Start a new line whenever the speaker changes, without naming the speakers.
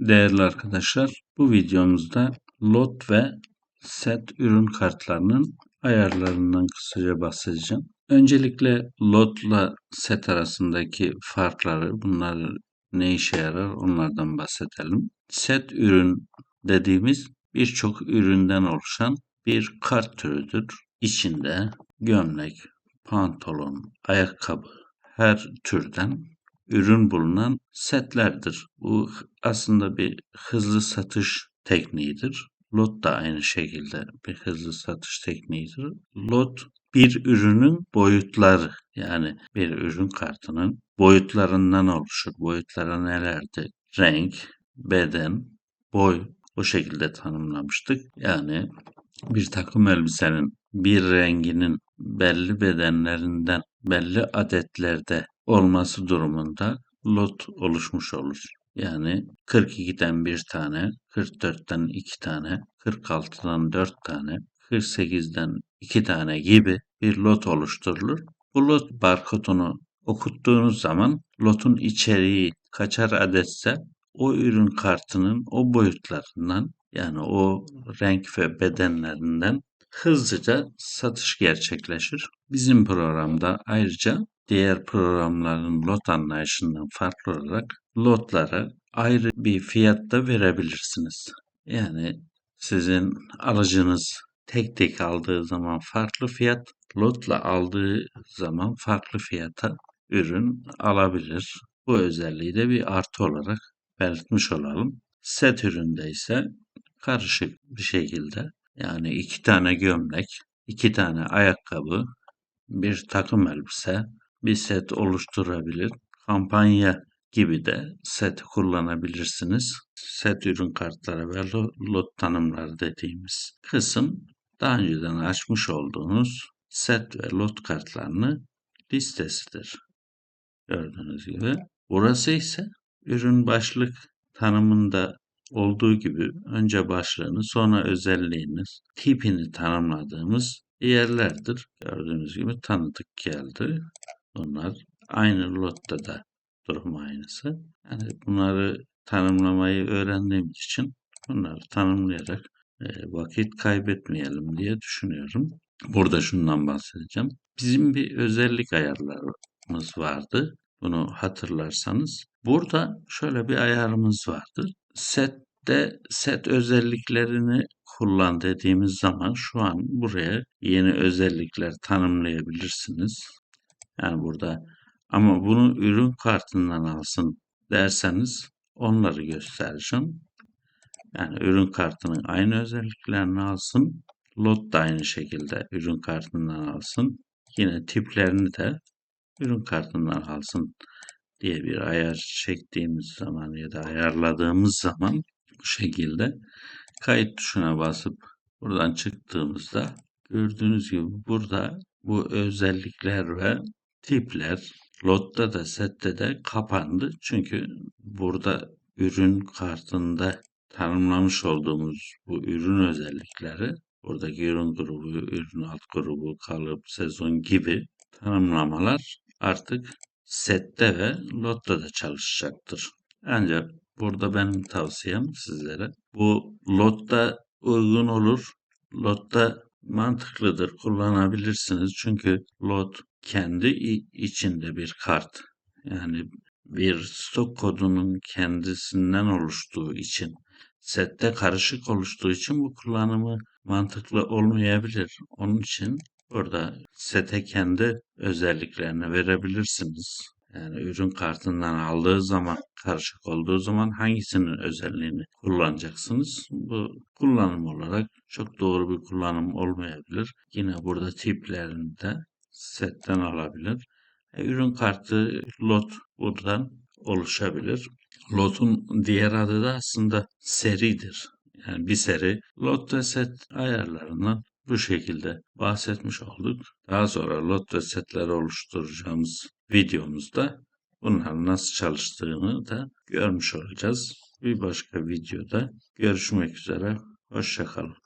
Değerli arkadaşlar, bu videomuzda lot ve set ürün kartlarının ayarlarından kısaca bahsedeceğim. Öncelikle lotla set arasındaki farkları, bunlar ne işe yarar onlardan bahsedelim. Set ürün dediğimiz birçok üründen oluşan bir kart türüdür. İçinde gömlek, pantolon, ayakkabı her türden ürün bulunan setlerdir. Bu aslında bir hızlı satış tekniğidir. Lot da aynı şekilde bir hızlı satış tekniğidir. Lot bir ürünün boyutları yani bir ürün kartının boyutlarından oluşur. Boyutlara nelerdi? Renk, beden, boy o şekilde tanımlamıştık. Yani bir takım elbisenin bir renginin belli bedenlerinden belli adetlerde olması durumunda lot oluşmuş olur. Yani 42'den bir tane, 44'ten iki tane, 46'dan dört tane, 48'den iki tane gibi bir lot oluşturulur. Bu lot barkodunu okuttuğunuz zaman lotun içeriği kaçar adetse o ürün kartının o boyutlarından yani o renk ve bedenlerinden hızlıca satış gerçekleşir. Bizim programda ayrıca diğer programların lot anlayışından farklı olarak lotlara ayrı bir fiyatta verebilirsiniz. Yani sizin alıcınız tek tek aldığı zaman farklı fiyat, lotla aldığı zaman farklı fiyata ürün alabilir. Bu özelliği de bir artı olarak belirtmiş olalım. Set üründe ise karışık bir şekilde yani iki tane gömlek, iki tane ayakkabı, bir takım elbise, bir set oluşturabilir. Kampanya gibi de set kullanabilirsiniz. Set ürün kartları ve lot tanımları dediğimiz kısım daha önceden açmış olduğunuz set ve lot kartlarını listesidir. Gördüğünüz gibi. Burası ise ürün başlık tanımında olduğu gibi önce başlığını sonra özelliğini, tipini tanımladığımız yerlerdir. Gördüğünüz gibi tanıdık geldi. Bunlar aynı lotta da durum aynısı. Yani bunları tanımlamayı öğrendiğimiz için bunları tanımlayarak e, vakit kaybetmeyelim diye düşünüyorum. Burada şundan bahsedeceğim. Bizim bir özellik ayarlarımız vardı. Bunu hatırlarsanız. Burada şöyle bir ayarımız vardı. Sette set özelliklerini kullan dediğimiz zaman şu an buraya yeni özellikler tanımlayabilirsiniz. Yani burada ama bunu ürün kartından alsın derseniz onları göstereceğim. Yani ürün kartının aynı özelliklerini alsın. Lot da aynı şekilde ürün kartından alsın. Yine tiplerini de ürün kartından alsın diye bir ayar çektiğimiz zaman ya da ayarladığımız zaman bu şekilde kayıt tuşuna basıp buradan çıktığımızda gördüğünüz gibi burada bu özellikler ve tipler lotta da sette de kapandı. Çünkü burada ürün kartında tanımlamış olduğumuz bu ürün özellikleri buradaki ürün grubu, ürün alt grubu, kalıp, sezon gibi tanımlamalar artık sette ve lotta da çalışacaktır. Ancak burada benim tavsiyem sizlere bu lotta uygun olur. Lotta mantıklıdır, kullanabilirsiniz. Çünkü lot kendi içinde bir kart. Yani bir stok kodunun kendisinden oluştuğu için, sette karışık oluştuğu için bu kullanımı mantıklı olmayabilir. Onun için burada sete kendi özelliklerini verebilirsiniz. Yani ürün kartından aldığı zaman, karışık olduğu zaman hangisinin özelliğini kullanacaksınız? Bu kullanım olarak çok doğru bir kullanım olmayabilir. Yine burada tiplerini de setten alabilir. E, ürün kartı lot buradan oluşabilir. Lotun diğer adı da aslında seridir. Yani bir seri lot ve set ayarlarından bu şekilde bahsetmiş olduk. Daha sonra lot ve setleri oluşturacağımız videomuzda bunların nasıl çalıştığını da görmüş olacağız. Bir başka videoda görüşmek üzere. Hoşçakalın.